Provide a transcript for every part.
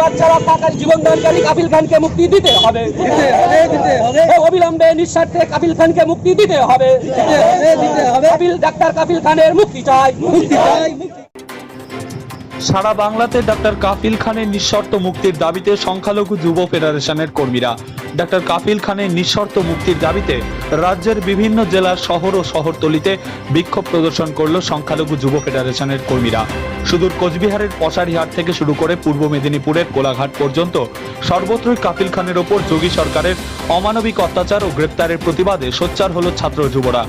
বাচ্চারা কাকার জীবনদানকারী কাবিল খানকে মুক্তি দিতে হবে। অবিলম্বে নিঃস্বার্থে কাবিল খানকে মুক্তি দিতে হবে। কাবিল ডাক্তার কাবিল খানের মুক্তি চাই। মুক্তি চাই। সারা বাংলাতে ডাক্তার কাফিল খানের নিঃশর্ত মুক্তির দাবিতে সংখ্যালঘু যুব ফেডারেশনের কর্মীরা। ডাক্তার কাফিল খানের নিঃশর্ত মুক্তির দাবিতে রাজ্যের বিভিন্ন জেলার শহর ও শহরতলিতে বিক্ষোভ প্রদর্শন করল সংখ্যালঘু যুব ফেডারেশনের কর্মীরা। সুদূর কোচবিহারের পশারিহাট থেকে শুরু করে পূর্ব মেদিনীপুরের কোলাঘাট পর্যন্ত সর্বত্রই কাফিল খানের ওপর যোগী সরকারের অমানবিক অত্যাচার ও গ্রেপ্তারের প্রতিবাদে সোচ্চার হল ছাত্র যুবরা।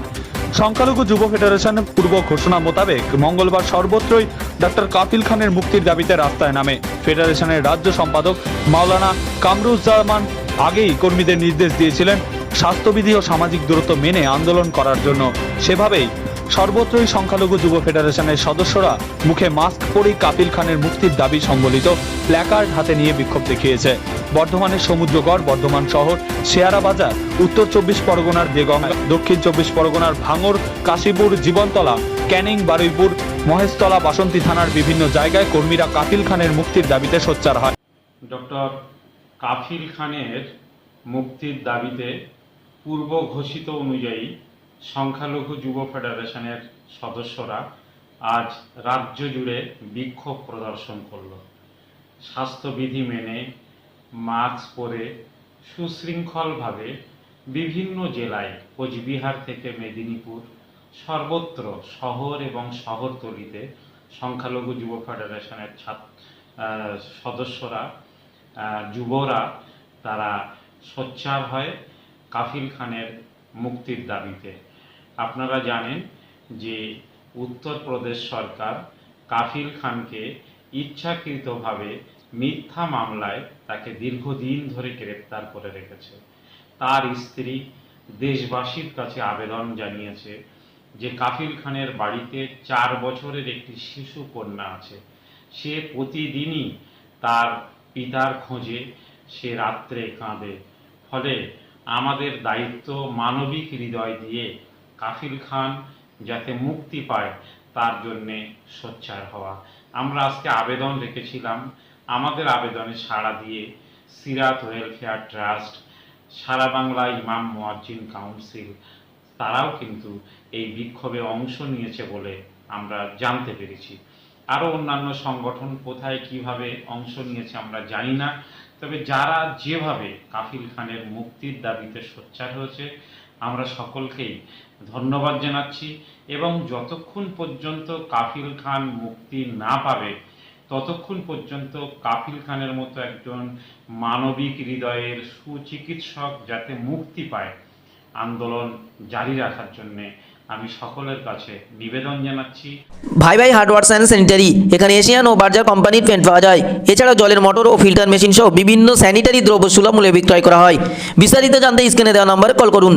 সংখ্যালঘু যুব ফেডারেশনের পূর্ব ঘোষণা মোতাবেক মঙ্গলবার সর্বত্রই ডক্টর কাফিল খানের মুক্তির দাবিতে রাস্তায় নামে। ফেডারেশনের রাজ্য সম্পাদক মাওলানা কামরুজ্জামান আগেই কর্মীদের নির্দেশ দিয়েছিলেন স্বাস্থ্যবিধি ও সামাজিক দূরত্ব মেনে আন্দোলন করার জন্য। সেভাবেই সর্বত্রই সংখ্যালঘু যুব ফেডারেশনের সদস্যরা মুখে মাস্ক পরেই কাপিল খানের মুক্তির দাবি সম্বলিত প্ল্যাকার্ড হাতে নিয়ে বিক্ষোভ দেখিয়েছে। বর্ধমানের সমুদ্রগড়, বর্ধমান শহর, শেয়ারা বাজার, উত্তর চব্বিশ পরগনার বেগম দক্ষিণ চব্বিশ পরগনার ভাঙর কাশীপুর, জীবনতলা, ক্যানিং, বারুইপুর মহেশতলা বাসন্তী থানার বিভিন্ন জায়গায় কর্মীরা কাফিল খানের মুক্তির দাবিতে সোচ্চার হয়। ডক্টর কাফিল খানের মুক্তির দাবিতে পূর্ব ঘোষিত অনুযায়ী সংখ্যালঘু যুব ফেডারেশনের সদস্যরা আজ রাজ্য জুড়ে বিক্ষোভ প্রদর্শন করল। স্বাস্থ্যবিধি মেনে মাস্ক পরে সুশৃঙ্খলভাবে বিভিন্ন জেলায় কোচবিহার থেকে মেদিনীপুর সর্বত্র শহর এবং শহরতলিতে সংখ্যালঘু যুব ফেডারেশনের ছাত্র সদস্যরা যুবরা তারা সোচ্চার হয় কাফিল খানের মুক্তির দাবিতে। আপনারা জানেন যে উত্তরপ্রদেশ সরকার কাফিল খানকে ইচ্ছাকৃতভাবে মিথ্যা মামলায় তাকে দীর্ঘদিন ধরে গ্রেপ্তার করে রেখেছে। তার স্ত্রী দেশবাসীর কাছে আবেদন জানিয়েছে যে কাফিল খানের বাড়িতে চার বছরের একটি শিশু কন্যা আছে। সে প্রতিদিনই তার পিতার খোঁজে, সে রাত্রে কাঁদে। ফলে আমাদের দায়িত্ব মানবিক হৃদয় দিয়ে কাফিল খান যাতে মুক্তি পায়, তার জন্যে সোচ্চার হওয়া। আমরা আজকে আবেদন রেখেছিলাম। আমাদের আবেদনে সাড়া দিয়ে সিরাত ওয়েলফেয়ার ট্রাস্ট, সারা বাংলা ইমাম মুয়াজ্জিন কাউন্সিল তারাও কিন্তু এই বিক্ষোভে অংশ নিয়েছে বলে আমরা জানতে পেরেছি। আরও অন্যান্য সংগঠন কোথায় কীভাবে অংশ নিয়েছে আমরা জানি না, তবে যারা যেভাবে কাফিল খানের মুক্তির দাবিতে সোচ্চার হয়েছে, আমরা সকলকেই ধন্যবাদ জানাচ্ছি এবং যতক্ষণ পর্যন্ত কাফিল খান মুক্তি না পাবে, ততক্ষণ পর্যন্ত কাফিল খানের মতো একজন মানবিক হৃদয়ের সুচিকিৎসক যাতে মুক্তি পায় আন্দোলন জারি রাখার জন্যে আমি সকলের কাছে নিবেদন জানাচ্ছি। ভাই ভাই হার্ডওয়ার্স অ্যান্ড স্যানিটারি, এখানে এশিয়ান ও বার্জার কোম্পানির পেন্ট পাওয়া যায়। এছাড়াও জলের মোটর ও ফিল্টার মেশিন সহ বিভিন্ন স্যানিটারি দ্রব্য সুলভ মূল্যে বিক্রয় করা হয়। বিস্তারিত জানতে স্ক্রিনে দেওয়া নম্বরে কল করুন।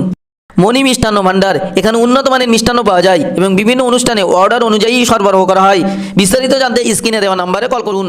মণি মিষ্টান্ন ভাণ্ডার, এখানে উন্নত মানের মিষ্টান্ন পাওয়া যায় এবং বিভিন্ন অনুষ্ঠানে অর্ডার অনুযায়ী সরবরাহ করা হয়। বিস্তারিত জানতে স্ক্রিনে দেওয়া নম্বরে কল করুন।